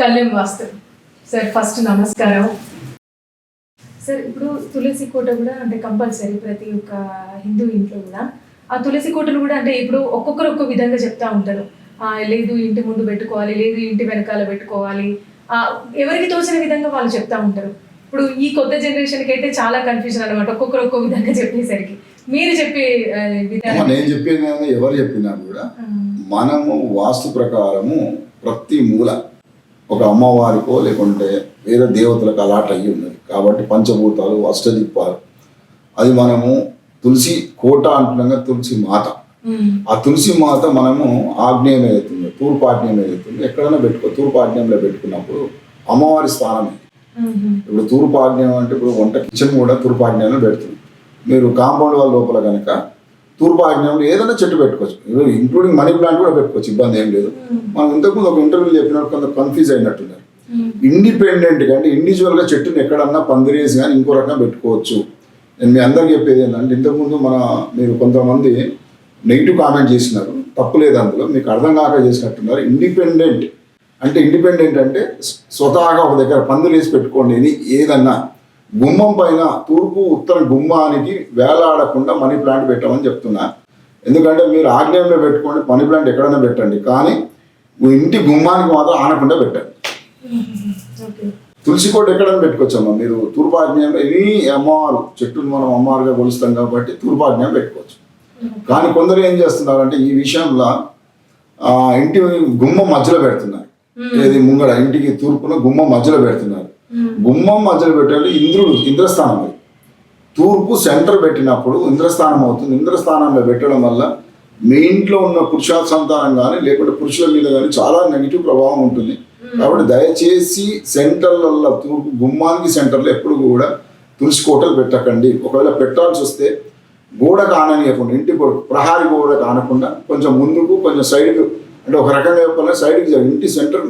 Kalyan Vastu sir first నమస్కారం. Sir ఇప్పుడు తులసి కోట కూడా అంటే కంపల్సరీ ప్రతి ఒక్క హిందూ ఇంట్లో కూడా. ఆ తులసి కోటను కూడా అంటే ఇప్పుడు ఒక్కొక్కరు ఒక్కొక్క విధంగా చెప్తా ఉంటారు. లేదు ఇంటి ముందు పెట్టుకోవాలి లేదు ఇంటి వెనకాల పెట్టుకోవాలి. ఎవరికి తోచిన విధంగా వాళ్ళు చెప్తా ఉంటారు. ఇప్పుడు ఈ కొత్త జనరేషన్కి అయితే చాలా కన్ఫ్యూజన్ అనమాట ఒక్కొక్కరు ఒక్కొక్క విధంగా చెప్పేసరికి. మీరు చెప్పే నేను చెప్పేది ఎవరు చెప్పినా కూడా మనము వాస్తు ప్రకారము ప్రతి మూల ఒక అమ్మవారికో లేకుంటే వేరే దేవతలకు అలాట్ అయ్యి ఉన్నది. కాబట్టి పంచభూతాలు అష్టదిక్పాలు అది మనము తులసి కోట అంటున్నాం తులసి మాత. ఆ తులసి మాత మనము ఆగ్నేయం ఏదైతుందో తూర్పు ఆగ్నేయం ఏదైతుందో ఎక్కడైనా పెట్టుకో తూర్పు ఆగ్నేయంలో పెట్టుకున్నప్పుడు అమ్మవారి స్థానమే ఉమ్, ఇప్పుడు తూర్పు ఆగ్నేయం అంటే ఇప్పుడు వంట కిచెన్ కూడా తూర్పు ఆగ్నేయంలో పెడుతుంది. మీరు కాంపౌండ్ వాళ్ళ లోపల కనుక తూర్పు ఆగ్నేయంలో ఏదైనా చెట్టు పెట్టుకోవచ్చు. ఇంక్లూడింగ్ మనీ ప్లాంట్ కూడా పెట్టుకోవచ్చు ఇబ్బంది ఏం లేదు. మనం ఇంతకుముందు ఒక ఇంటర్వ్యూ చెప్పినప్పుడు కొంత కన్ఫ్యూజ్ అయినట్టున్నారు. ఇండిపెండెంట్గా అంటే ఇండివిజువల్గా చెట్టుని ఎక్కడన్నా పందిరేసి కానీ ఇంకో రకంగా పెట్టుకోవచ్చు. నేను మీ అందరికి చెప్పేది ఏంటంటే ఇంతకుముందు మన మీరు కొంతమంది నెగిటివ్ కామెంట్ చేసినారు. తప్పు లేదు అందులో. మీకు అర్థం కాక చేసినట్టున్నారు. ఇండిపెండెంట్ అంటే ఇండిపెండెంట్ అంటే స్వ- స్వతహాగా ఒక దగ్గర పందిరేసి పెట్టుకోండి ఇది ఏదన్నా. గుమ్మం పైన తూర్పు ఉత్తర గుమ్మానికి వేలాడకుండా మనీ ప్లాంట్ పెట్టమని చెప్తున్నా. ఎందుకంటే మీరు ఆగ్నేయంలో పెట్టుకోండి మనీ ప్లాంట్ ఎక్కడైనా పెట్టండి. కానీ మీ ఇంటి గుమ్మానికి మాత్రం ఆనకుండా పెట్టండి. తులసి కోట ఎక్కడైనా పెట్టుకోవచ్చమ్మా. మీరు తూర్పాజ్ఞంలో ఎనీ అమ్మవారు చెట్టును మనం అమ్మవారుగా కొలుస్తాం కాబట్టి తూర్పాజ్ఞం పెట్టుకోవచ్చు. కానీ కొందరు ఏం చేస్తున్నారంటే ఈ విషయంలో ఇంటి గుమ్మం మధ్యలో పెడుతున్నారు. ఏది ముంగడ ఇంటికి తూర్పున గుమ్మం మధ్యలో పెడుతున్నారు. గుమ్మం మధ్యలో పెట్టాలి ఇంద్రుడు ఇంద్రస్థానం. తూర్పు సెంటర్ పెట్టినప్పుడు ఇంద్రస్థానం అవుతుంది. ఇంద్రస్థానంలో పెట్టడం వల్ల మీ ఇంట్లో ఉన్న పురుషార్థ సంతానం కానీ లేకుంటే పురుషుల మీద కానీ చాలా నెగిటివ్ ప్రభావం ఉంటుంది. కాబట్టి దయచేసి సెంటర్లలో తూర్పు గుమ్మానికి సెంటర్లో ఎప్పుడు కూడా తులసి కోటలు పెట్టకండి. ఒకవేళ పెట్టాల్సి వస్తే గోడ కాననియకుండా ఇంటి గోడ ప్రహారీ గోడ కానకుండా కొంచెం ముందుకు కొంచెం సైడ్కు అంటే ఒక రకంగా చెప్పాలంటే సైడ్కి ఇంటి సెంటర్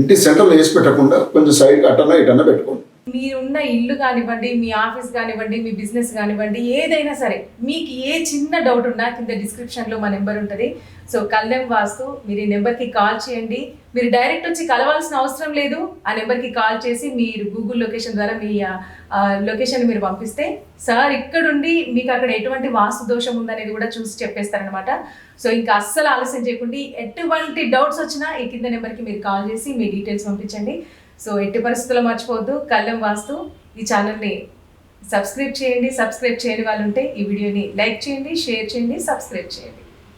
ఇంటి సెంటర్లో వేసి పెట్టకుండా కొంచెం సైడ్ అటన్నా ఇటన్నా పెట్టుకోండి. మీరున్న ఇల్లు కానివ్వండి మీ ఆఫీస్ కానివ్వండి మీ బిజినెస్ కానివ్వండి ఏదైనా సరే మీకు ఏ చిన్న డౌట్ ఉన్నా కింద డిస్క్రిప్షన్లో లో మా నెంబర్ ఉంటుంది. సో కళ్యాణ్ వాస్తు మీరు ఈ నెంబర్కి కాల్ చేయండి. మీరు డైరెక్ట్ వచ్చి కలవాల్సిన అవసరం లేదు. ఆ నెంబర్కి కాల్ చేసి మీరు గూగుల్ లొకేషన్ ద్వారా మీ లొకేషన్ మీరు పంపిస్తే సార్ ఇక్కడుండి మీకు అక్కడ ఎటువంటి వాస్తు దోషం ఉందనేది కూడా చూసి చెప్పేస్తారనమాట సో ఇంకా అస్సలు ఆలస్యం చేయకుండా ఎటువంటి డౌట్స్ వచ్చినా ఈ కింద నెంబర్కి మీరు కాల్ చేసి మీ డీటెయిల్స్ పంపించండి. సో ఎట్టి పరిస్థితుల్లో మర్చిపోవద్దు. కళ్ళం వాస్తు. ఈ ఛానల్ని సబ్స్క్రైబ్ చేయండి. సబ్స్క్రైబ్ చేయని వాళ్ళు ఉంటే ఈ వీడియోని లైక్ చేయండి షేర్ చేయండి సబ్స్క్రైబ్ చేయండి.